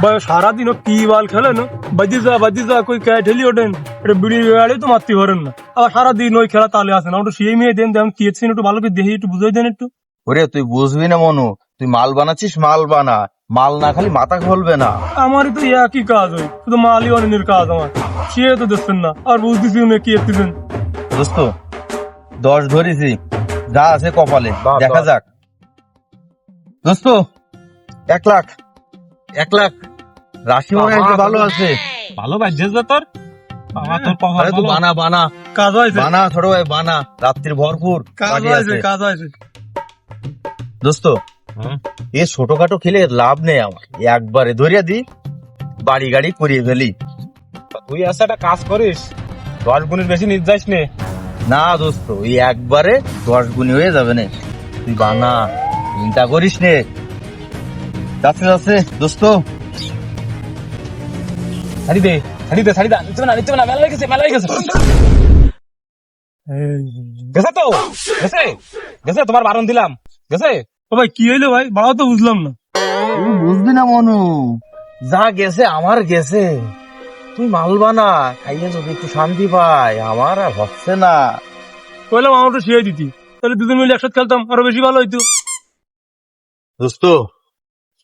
ভাই সারাদিন ও কি বাল খেলে না বাজি যা বাজি যা কই কে ঠেলি ওঠেন এটা বিড়ি বেড়ে তো মারতে পারেন না আবার সারাদিন ওই খেলা তালে আসে না ওটা সেই মেয়ে দেন দেন কি এসছেন একটু ভালো করে দেখি একটু বুঝাই দেন একটু ওরে তুই বুঝবি না মনু তুই মাল বানাচ্ছিস মাল বানা মাল না খালি মাথা খুলবে না আমারই তো একই কাজ হয় শুধু মালি অনিনের কাজ আমার সে তো দেখছেন না আর বুঝতেছি উনি কি এসতেছেন দোস্ত দশ ধরেছি যা আছে কপালে দেখা যাক দোস্ত এক লাখ এক লাখ। রাশি মনে হয় একটু ভালো আছে। ভালো বাজছে যে তোর। বাবা তোর পাওয়া আরে তুই বানা বানা। কাজ হয়েছে। বানা ছোট ভাই বানা। রাত্রির ভরপুর কাজ হয়েছে আছে। কাজ হয়েছে। দোস্ত হ্যাঁ। এ ছোটখাটো খেলে লাভ নেই আমার। একবারে ধরিয়া দি বাড়ি গাড়ি করিয়ে ফেলি। তুই আসে একটা কাজ করিস দশ গুণের বেশি নিজ যাইস নে। না দোস্ত এই একবারে দশ গুণি হয়ে যাবে না। তুই বানা চিন্তা করিস নে। যাচ্ছে যাচ্ছে দোস্ত। ছাড়ি দে ছাড়ি দে ছাড়ি দে। হবে না হবে না মেলা হয়ে গেছে মেলা হয়ে গেছে। তো? গেছে? গেছে তোমার বারণ দিলাম। গেছে? ও ভাই কি হইল ভাই? বাড়াও তো বুঝলাম না। তুই বুঝবি না মনু। যা গেছে আমার গেছে। তুই মাল বানা খাইয়ে যদি একটু শান্তি পাই আমার আর হচ্ছে না। কইলাম আমার তো শিয়াই দিতি। তাহলে দুজন মিলে একসাথে খেলতাম আরও বেশি ভালো হইতো। দোস্ত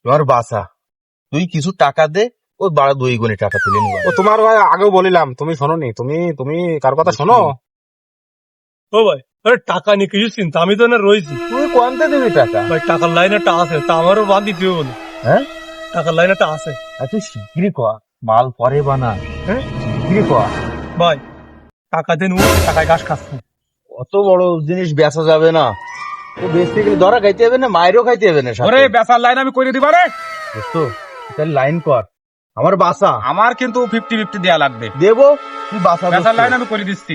তোমার বাসা তুই কিছু টাকা দে ওই বারো দুই গুণে টাকা তুলে নিবা ও তোমার ভাই আগেও বলিলাম তুমি শোনো নি তুমি তুমি কার কথা শোনো? ও ভাই আরে টাকা নিয়ে কিছু চিন্তা আমি তো না রয়েছি। তুই কোয়ান্তে দিবি টাকা? ভাই টাকার লাইন একটা আছে তা আমারও বাদ দিতে হবে বলে। হ্যাঁ? টাকার লাইন একটা আছে তুই শিগগিরি কর মাল পরে বানা। হ্যাঁ? শিগগিরি কর ভাই টাকা দেন ও টাকায় ঘাস খাচ্ছে। অত বড় জিনিস বেচা যাবে না। ধরা খাইতে হবে না মায়েরও খাইতে হবে না সাথে। ওরে বেচার লাইন আমি করে দিবা রে। দোস্ত তাহলে লাইন কর। আমার বাসা। আমার কিন্তু ফিফটি ফিফটি দেয়া লাগবে। দেবো? তুই বাসা বেচার লাইন আমি করে দিচ্ছি।